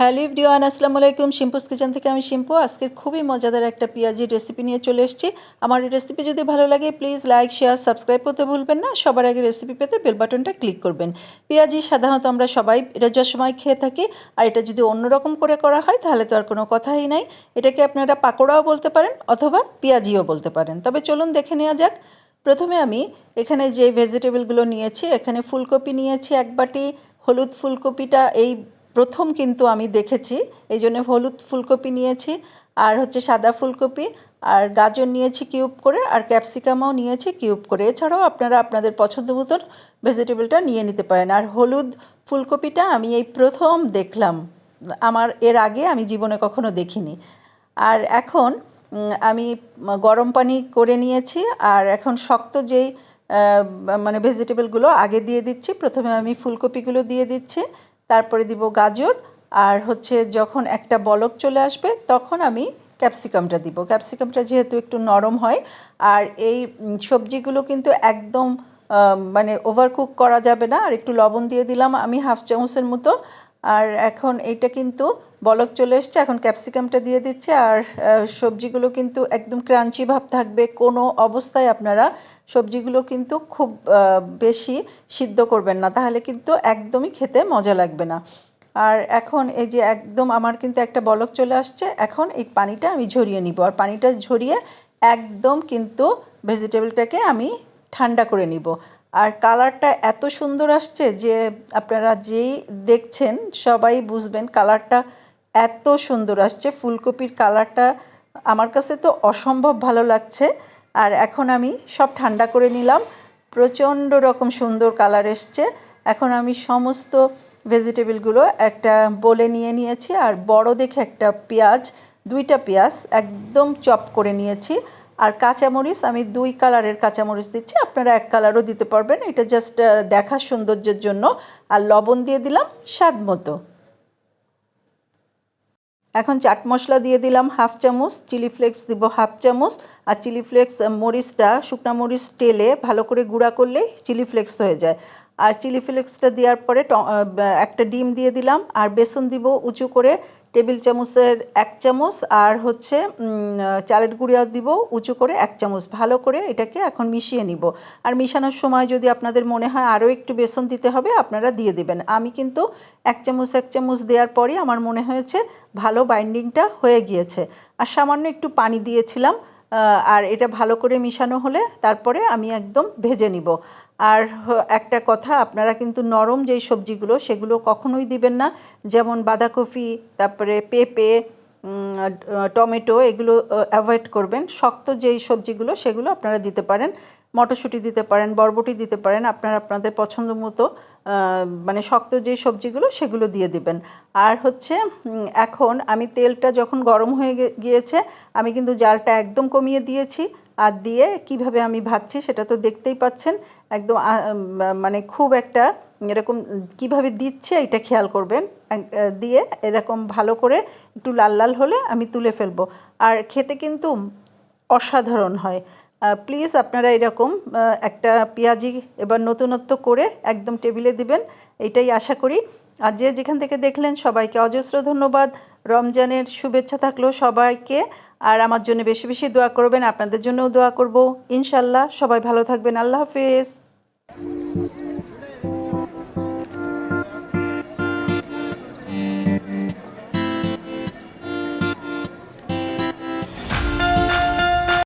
Hello everyone আসসালামু আলাইকুম। শিম্পুস kitchen থেকে আমি শিম্পু। আজকের খুবই মজাদার একটা পেঁয়াজির রেসিপি নিয়ে চলে এসেছি। আমার এই রেসিপি যদি ভালো লাগে প্লিজ লাইক শেয়ার সাবস্ক্রাইব করতে ভুলবেন না। সবার আগে রেসিপি পেতে বেল বাটনটা ক্লিক করবেন। পেঁয়াজি সাধারণত আমরা সবাই রোজার সময় খেয়ে থাকি, আর এটা যদি অন্যরকম করে করা হয়, তাহলে তো আর কোনো কথাই নাই। এটাকে আপনারা পাকোড়াও বলতে পারেন, অথবা পেঁয়াজিও বলতে পারেন। তবে চলুন দেখে নেওয়া যাক। প্রথমে আমি এখানে যে ভেজিটেবলগুলো নিয়েছি, এখানে ফুলকপি নিয়েছি এক বাটি। হলুদ ফুলকপিটা এই প্রথম কিন্তু আমি দেখেছি, এই জন্য হলুদ ফুলকপি নিয়েছি, আর হচ্ছে সাদা ফুলকপি, আর গাজর নিয়েছি কিউব করে, আর ক্যাপসিকামও নিয়েছি কিউব করে। এছাড়াও আপনারা আপনাদের পছন্দ মতন ভেজিটেবলটা নিয়ে নিতে পারেন। আর হলুদ ফুলকপিটা আমি এই প্রথম দেখলাম। আমার এর আগে আমি জীবনে কখনো দেখিনি। আর এখন আমি গরম পানি করে নিয়েছি, আর এখন শক্ত যেই মানে ভেজিটেবলগুলো আগে দিয়ে দিচ্ছি, প্রথমে আমি ফুলকপিগুলো দিয়ে দিচ্ছি তারপরে দিব গাজর, আর হচ্ছে যখন একটা বলক চলে আসবে তখন আমি ক্যাপসিকামটা দিব। ক্যাপসিকামটা যেহেতু একটু নরম হয়, আর এই সবজিগুলো কিন্তু একদম মানে ওভারকুক করা যাবে না, আর একটু লবণ দিয়ে দিলাম আমি হাফ চামচের মতো আর এখন এইটা কিন্তু বলক চলে এসছে, এখন ক্যাপসিকামটা দিয়ে দিচ্ছে আর সবজিগুলো কিন্তু একদম ক্রাঞ্চি ভাব থাকবে। কোনো অবস্থায় আপনারা সবজিগুলো কিন্তু খুব বেশি সিদ্ধ করবেন না, তাহলে কিন্তু একদমই খেতে মজা লাগবে না। আর এখন এই যে একদম আমার কিন্তু একটা বলক চলে আসছে, এখন এই পানিটা আমি ঝরিয়ে নিব আর পানিটা ঝরিয়ে একদম কিন্তু ভেজিটেবলটাকে আমি ঠান্ডা করে নিব। আর কালারটা এত সুন্দর আসছে যে আপনারা যেই দেখছেন সবাই বুঝবেন কালারটা এত সুন্দর আসছে। ফুলকপির কালারটা আমার কাছে তো অসম্ভব ভালো লাগছে। আর এখন আমি সব ঠান্ডা করে নিলাম। প্রচণ্ড রকম সুন্দর কালার এসছে। এখন আমি সমস্ত ভেজিটেবলগুলো একটা বলে নিয়ে নিয়েছি। আর বড় দেখে একটা পেঁয়াজ, দুইটা পেঁয়াজ একদম চপ করে নিয়েছি। আর কাঁচামরিচ, আমি দুই কালারের কাঁচামরিচ দিচ্ছি, আপনারা এক কালারও দিতে পারবেন। এটা জাস্ট দেখার সৌন্দর্যের জন্য। আর লবণ দিয়ে দিলাম স্বাদ মতো। এখন চাট মশলা দিয়ে দিলাম হাফ চামচ, চিলি ফ্লেক্স দিব হাফ চামচ। আর চিলি ফ্লেক্স মরিচটা, শুকনো মরিচ তেলে ভালো করে গুঁড়া করলেই চিলি ফ্লেক্স হয়ে যায়। আর চিলি ফ্লেক্সটা দেওয়ার পরে একটা ডিম দিয়ে দিলাম। আর বেসন দিব উঁচু করে টেবিল চামচের এক চামচ আর হচ্ছে চালের গুঁড়িয়া দিব, উঁচু করে এক চামচ। ভালো করে এটাকে এখন মিশিয়ে নিব। আর মিশানোর সময় যদি আপনাদের মনে হয় আরও একটু বেসন দিতে হবে, আপনারা দিয়ে দেবেন। আমি কিন্তু এক চামচ এক চামচ দেওয়ার পরই আমার মনে হয়েছে ভালো বাইন্ডিংটা হয়ে গিয়েছে। আর সামান্য একটু পানি দিয়েছিলাম। আর এটা ভালো করে মিশানো হলে তারপরে আমি একদম ভেজে নিব। আর একটা কথা, আপনারা কিন্তু নরম যেই সবজিগুলো, সেগুলো কখনোই দিবেন না। যেমন বাঁধাকপি, তারপরে পেঁপে টমেটো, এগুলো অ্যাভয়েড করবেন। শক্ত যেই সবজিগুলো, সেগুলো আপনারা দিতে পারেন। মটরশুঁটি দিতে পারেন, বরবটি দিতে পারেন, আপনার আপনাদের পছন্দ মতো মানে শক্ত যে সবজিগুলো সেগুলো দিয়ে দিবেন। আর হচ্ছে এখন আমি তেলটা যখন গরম হয়ে গিয়েছে, আমি কিন্তু জালটা একদম কমিয়ে দিয়েছি। আর দিয়ে কীভাবে আমি ভাজছি সেটা তো দেখতেই পাচ্ছেন। একদম মানে খুব একটা এরকম কীভাবে দিচ্ছে এটা খেয়াল করবেন। দিয়ে এরকম ভালো করে একটু লাল লাল হলে আমি তুলে ফেলব। আর খেতে কিন্তু অসাধারণ হয়। প্লিজ আপনারা এরকম একটা পেঁয়াজি এবার নতুনত্ব করে একদম টেবিলে দিবেন, এটাই আশা করি। আর যে যেখান থেকে দেখলেন, সবাইকে অজস্র ধন্যবাদ। রমজানের শুভেচ্ছা থাকল সবাইকে। আর আমার জন্য বেশি বেশি দোয়া করবেন, আপনাদের জন্যও দোয়া করব। ইনশাল্লাহ সবাই ভালো থাকবেন। আল্লাহ হাফিজ।